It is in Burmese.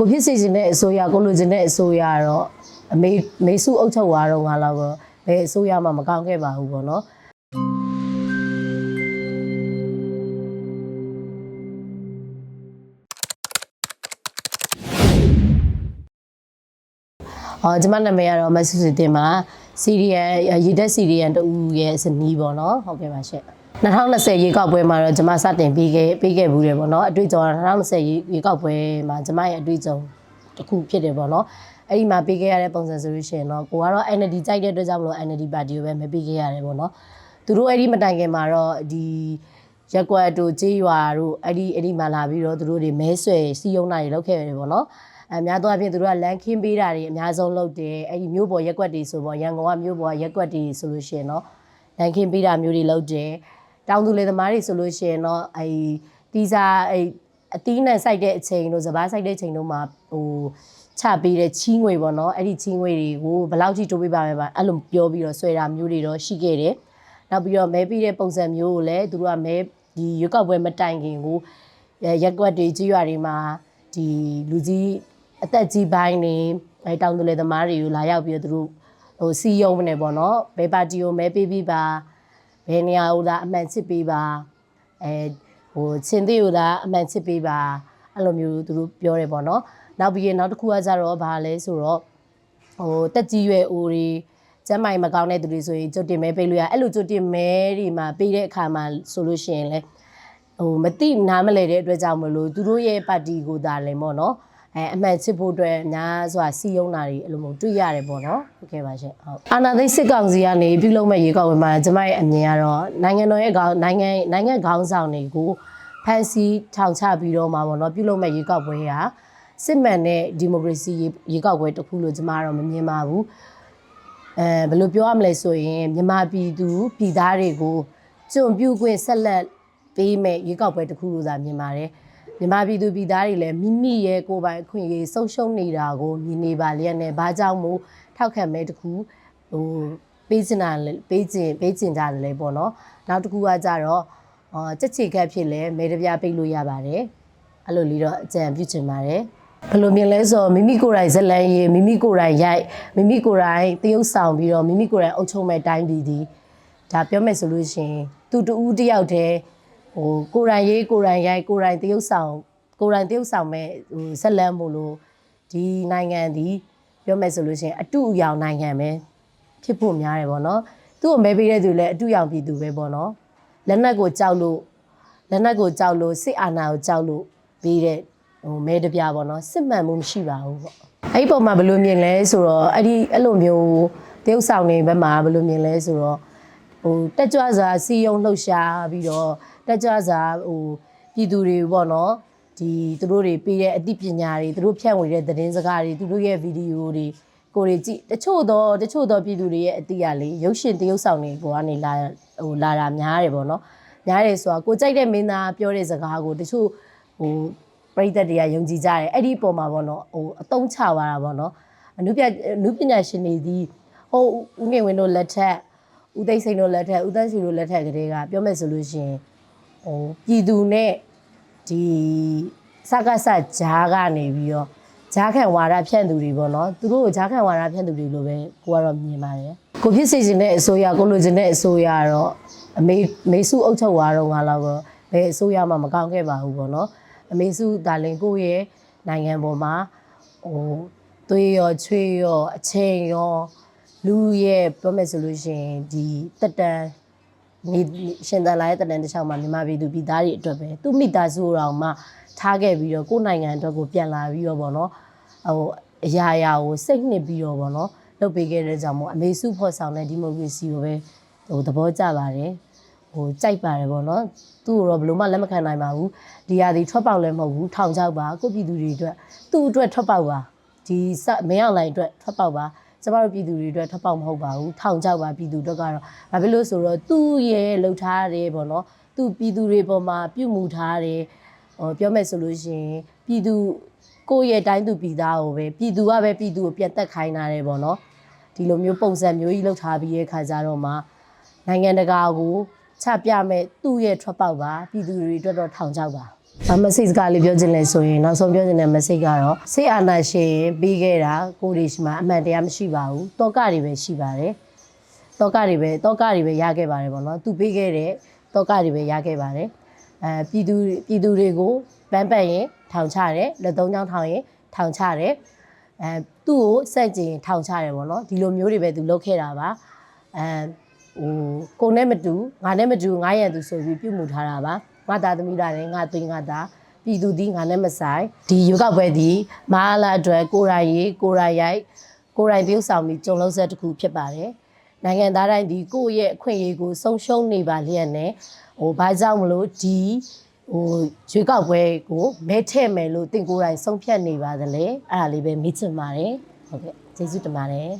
ကိုဖြစ်စီခြင်းတဲ့အစိုးရကိုလိုချင်တဲ့အစိုးရကတော့အမေမေစုအုပ်ချုပ်သွားတော့ငါတော့ဘယ်အစိုးရမှမကောင်းခဲ့ပါဘူးပေါ့နော်အော်ကျွန်မနာမည်ကတော့မဆူစီတင်ပါစီရီယန်ရေတက်စီရီယန်တူရဲ့ဇနီးပေါ့နော်ဟုတ်ကဲ့ပါရှင့် 2020ရေကောက်ပွဲမှာတော့ကျွန်မစတင်ပြီးခဲ့ပြီးခဲ့ဘူးတယ်ပေါ့နော်အတွေ့အကြုံ2020ရေကောက်ပွဲမှာကျွန်မရဲ့အတွေ့အကြုံတစ်ခုဖြစ်တယ်ပေါ့နော်အဲ့ဒီမှာပေးခဲ့ရတဲ့ပုံစံဆိုလို့ရှိရင်တော့ကိုကတော့ NLD ကြိုက်တဲ့အတွက်ကြောင့်မလို့ NLD ပါတီကိုပဲမပေးခဲ့ရတယ်ပေါ့နော်သူတို့အဲ့ဒီမတိုင်ခင်မှာတော့ဒီရက်ကွက်တို့ကြေးရွာတို့အဲ့ဒီအဲ့ဒီမှာလာပြီးတော့သူတို့တွေမဲဆွယ်စီယုံနာတွေလောက်ခဲ့ရတယ်ပေါ့နော်အများသောအားဖြင့်သူတို့ကလမ်းခင်းပေးတာတွေအများဆုံးလုပ်တယ်အဲ့ဒီမြို့ပေါ်ရက်ကွက်တွေဆိုပေါ့ရန်ကုန်ကမြို့ပေါ်ရက်ကွက်တွေဆိုလို့ရှိရင်တော့လမ်းခင်းပေးတာမျိုးတွေလုပ်တယ် တောင်သူလေသမားတွေဆိုလို့ရှိရင်တော့အဲ့တီးစားအဲ့အတီးနဲ့စိုက်တဲ့အချိန်တို့စပားစိုက်တဲ့အချိန်တို့မှာဟိုချပေးတဲ့ချီးငွေပေါ့နော်အဲ့ဒီချီးငွေတွေကိုဘယ်လောက်ထိတိုးပေးပါမယ်ပါအဲ့လိုပြောပြီးတော့ဆွဲတာမျိုးတွေတော့ရှိခဲ့တယ်နောက်ပြီးတော့မဲပေးတဲ့ပုံစံမျိုးကိုလည်းသူတို့ကမဲဒီရွက်ကောက်ပွဲမတိုင်ခင်ကိုရက်ကွက်တွေကြီးရွာတွေမှာဒီလူကြီးအသက်ကြီးပိုင်းနေအဲတောင်သူလေသမားတွေကိုလာရောက်ပြီးတော့သူတို့ဟိုစီယုံနေပေါ့နော်ဘယ်ပါတီကိုမဲပေးပြီးပါ ဘယ်နေရာကိုလာအမှန်ချစ်ပေးပါအဲဟိုချင်းသေးကိုလာအမှန်ချစ်ပေးပါအဲ့လိုမျိုးသူတို့ပြောတယ်ပေါ့နော်နောက်ပြီးရင်နောက်တစ်ခုကကြတော့ဘာလဲဆိုတော့ဟိုတက်ကြီးရွယ်အိုတွေကျမ်းမိုင်မကောင်းတဲ့သူတွေဆိုရင်ကြွတင်မဲပေးလို့ရအဲ့လိုကြွတင်မဲတွေမှာပေးတဲ့အခါမှာဆိုလို့ရှိရင်လဲဟိုမတိနားမလဲတဲ့အတွက်ကြောင့်မလို့သူတို့ရဲ့ပါတီကိုသာလဲပေါ့နော် အဲအမှန်ချစ်ဖို့အတွက်ညာဆိုတာစီယုံတာတွေအဲ့လိုမျိုးတွေ့ရတယ်ပေါ့နော်ဟုတ်ကဲ့ပါရှင်ဟုတ်အာနာသိန်းစစ်ကောင်စီကနေပြုလုပ်မဲ့ရေကောက်ဝင်မှာကျမရဲ့အမြင်ကတော့နိုင်ငံတော်ရဲ့ခေါင်းနိုင်ငံနိုင်ငံခေါင်းဆောင်တွေကိုဖန်စီထောင်ချပြီးတော့မှာပေါ့နော်ပြုလုပ်မဲ့ရေကောက်ပွဲဟာစစ်မှန်တဲ့ဒီမိုကရေစီရေကောက်ပွဲတစ်ခုလို့ကျမကတော့မမြင်ပါဘူးအဲဘယ်လိုပြောရမလဲဆိုရင်မြန်မာပြည်သူပြည်သားတွေကိုကြုံပြုခွင့်ဆက်လက်ပေးမဲ့ရေကောက်ပွဲတစ်ခုလို့သာမြင်ပါတယ် မြန်မာပြည်သူပြည်သားတွေလည်းမိမိရဲ့ကိုယ်ပိုင်အခွင့်အရေးဆုံးရှုံးနေတာကိုမြင်နေပါလျက်နဲ့ဘာကြောင့်မို့ထောက်ခံမဲ့တစ်ခုဟိုပေးချင်တာလဲပေးချင်ပေးချင်ကြတယ်လေပေါ့နော်နောက်တစ်ခုကကြတော့အော်ကြက်ချေကက်ဖြစ်လဲမဲတပြားပိတ်လို့ရပါတယ်အဲ့လိုလေးတော့အကြံပြုချင်ပါတယ်ဘယ်လိုမြင်လဲဆိုတော့မိမိကိုယ်တိုင်ဇက်လန်းရေးမိမိကိုယ်တိုင်ရိုက်မိမိကိုယ်တိုင်တရုပ်ဆောင်ပြီးတော့မိမိကိုယ်တိုင်အုပ်ချုပ်မဲ့တိုင်းပြည်ဒီဒါပြောမယ်ဆိုလို့ရှိရင်သူတူဦးတယောက်တည်း ဟိုကိုယ်တိုင်ရေးကိုယ်တိုင်ရိုက်ကိုယ်တိုင်တရုပ်ဆောင်ကိုယ်တိုင်တရုပ်ဆောင်မဲ့ဟိုဇက်လန်းမို့လို့ဒီနိုင်ငံဒီပြောမယ်ဆိုလို့ရှိရင်အတူအယောင်နိုင်ငံပဲဖြစ်ဖို့များတယ်ပေါ့နော်သူ့ကိုမဲပေးတဲ့သူလည်းအတူအယောင်ပြည်သူပဲပေါ့နော်လက်နက်ကိုကြောက်လို့လက်နက်ကိုကြောက်လို့စစ်အာဏာကိုကြောက်လို့ပြီးတဲ့ဟိုမဲတပြားပေါ့နော်စစ်မှန်မှုမရှိပါဘူးပေါ့အဲ့ဒီပုံမှာဘယ်လိုမြင်လဲဆိုတော့အဲ့ဒီအဲ့လိုမျိုးတရုပ်ဆောင်နေဘက်မှာဘယ်လိုမြင်လဲဆိုတော့ ဟိုတက်ကြွစွာစီယုံလှုပ်ရှားပြီးတော့တက်ကြွစွာဟိုပြည်သူတွေပေါ့နော်ဒီသူတို့တွေပေးတဲ့အသိပညာတွေသူတို့ဖြန့်ဝေတဲ့သတင်းစကားတွေသူတို့ရဲ့ဗီဒီယိုတွေကိုတွေကြည့်တချို့တော့တချို့တော့ပြည်သူတွေရဲ့အသိရလေရုပ်ရှင်တရုပ်ဆောင်တွေကိုကနေလာဟိုလာတာများတယ်ပေါ့နော်များတယ်ဆိုတာကိုကြိုက်တဲ့မင်းသားပြောတဲ့စကားကိုတချို့ဟိုပရိသတ်တွေကယုံကြည်ကြတယ်အဲ့ဒီပုံမှာပေါ့နော်ဟိုအတုံးချသွားတာပေါ့နော်အနုပြအနုပညာရှင်တွေဒီဟိုဦးနေဝင်းတို့လက်ထက် ဦးသိန်းစိန်တို့လက်ထက်ဦးသန်းစီတို့လက်ထက်ကလေးကပြောမယ်ဆိုလို့ရှိရင်ဟိုပြည်သူနဲ့ဒီစကားဆဂျားကနေပြီးတော့ဂျားခံဝါဒဖြန့်သူတွေပေါ့နော်သူတို့ကိုဂျားခံဝါဒဖြန့်သူတွေလို့ပဲကိုကတော့မြင်ပါတယ်ကိုဖြစ်စေခြင်းတဲ့အစိုးရကိုလိုချင်တဲ့အစိုးရကတော့အမေမေစုအုပ်ချုပ်သွားတော့ငါတော့ဘယ်အစိုးရမှမကောင်းခဲ့ပါဘူးပေါ့နော်အမေစုဒါလင်ကိုရဲ့နိုင်ငံပေါ်မှာဟိုသွေးရောချွေးရောအချိန်ရော လူရဲ့ပြောမယ်ဆိုလို့ရှိရင်ဒီတက်တန်နေရှင်တန်လာရဲ့တက်တန်တစ်ချောင်းမှာမြန်မာပြည်သူပြည်သားတွေအတွက်ပဲသူမိသားစုတော်မှထားခဲ့ပြီးတော့ကိုယ်နိုင်ငံအတွက်ကိုပြန်လာပြီးတော့ဗောနော်ဟိုအရာရာကိုစိတ်နှစ်ပြီးတော့ဗောနော်လုပ်ပေးခဲ့တဲ့ကြောင့်မို့အမေစုဖော်ဆောင်တဲ့ဒီမိုကရေစီကိုပဲဟိုသဘောကျပါတယ်ဟိုကြိုက်ပါတယ်ဗောနော်သူ့ကိုတော့ဘယ်လို့မှလက်မခံနိုင်ပါဘူးဒီဟာဒီထွက်ပေါက်လည်းမဟုတ်ဘူးထောင်ချောက်ပါကိုပြည်သူတွေအတွက်သူ့အတွက်ထွက်ပေါက်ပါဒီစမင်းအောင်လိုင်အတွက်ထွက်ပေါက်ပါ ကျမတို့ပြည်သူတွေအတွက်ထပ်ပေါက်မဟုတ်ပါဘူးထောင်ချောက်ပါပြည်သူတို့ကတော့ဘာဖြစ်လို့ဆိုတော့သူ့ရဲ့လှုပ်ထားတယ်ပေါ့နော်သူ့ပြည်သူတွေပေါ်မှာပြုမှုထားတယ်ဟောပြောမယ်ဆိုလို့ရှိရင်ပြည်သူကိုယ့်ရဲ့တိုင်းသူပြည်သားကိုပဲပြည်သူကပဲပြည်သူကိုပြန်တက်ခိုင်းတာတယ်ပေါ့နော်ဒီလိုမျိုးပုံစံမျိုးကြီးလှုပ်ထားပြီးရဲ့ခါကြတော့မှနိုင်ငံတကာကိုချပြမဲ့သူ့ရဲ့ထွက်ပေါက်ပါပြည်သူတွေအတွက်တော့ထောင်ချောက်ပါ အမစိတ်စကားလေးပြောချင်လဲဆိုရင်နောက်ဆုံးပြောချင်တဲ့ message ကတော့စိတ်အာဏာရှင်ပြီးခဲ့တာကိုဒီရှိမှာအမှန်တရားမရှိပါဘူးတောကတွေပဲရှိပါတယ်တောကတွေပဲတောကတွေပဲရခဲ့ပါတယ်ပေါ့နော်သူပြီးခဲ့တဲ့တောကတွေပဲရခဲ့ပါတယ်အဲပြည်သူပြည်သူတွေကိုပန်းပတ်ရင်ထောင်ချတယ်လက်သုံးချောင်းထောင်ရင်ထောင်ချတယ်အဲသူ့ကိုစက်ကျင်ထောင်ချတယ်ပေါ့နော်ဒီလိုမျိုးတွေပဲသူလုပ်ခဲ့တာပါအဲဟိုကိုနဲ့မတူငါနဲ့မတူငါရန်သူဆိုပြီးပြုမှုထားတာပါ ငါသားသမီးသားလည်းငါသွေးငါသားပြည်သူဒီငါနဲ့မဆိုင်ဒီရွေးကောက်ပွဲဒီမဟာလာအတွက်ကိုရိုင်ရေးကိုရိုင်ရိုက်ကိုရိုင်ပြုဆောင်ပြီးကြုံလုံးဆက်တစ်ခုဖြစ်ပါတယ်နိုင်ငံသားတိုင်းဒီကိုယ့်ရဲ့အခွင့်အရေးကိုဆုံးရှုံးနေပါလျက်နဲ့ဟိုဘာကြောင့်မလို့ဒီဟိုရွေးကောက်ပွဲကိုမဲထည့်မယ်လို့တင်ကိုယ်တိုင်ဆုံးဖြတ်နေပါသလဲအဲ့ဒါလေးပဲမိချင်ပါတယ်ဟုတ်ကဲ့ကျေးဇူးတင်ပါတယ်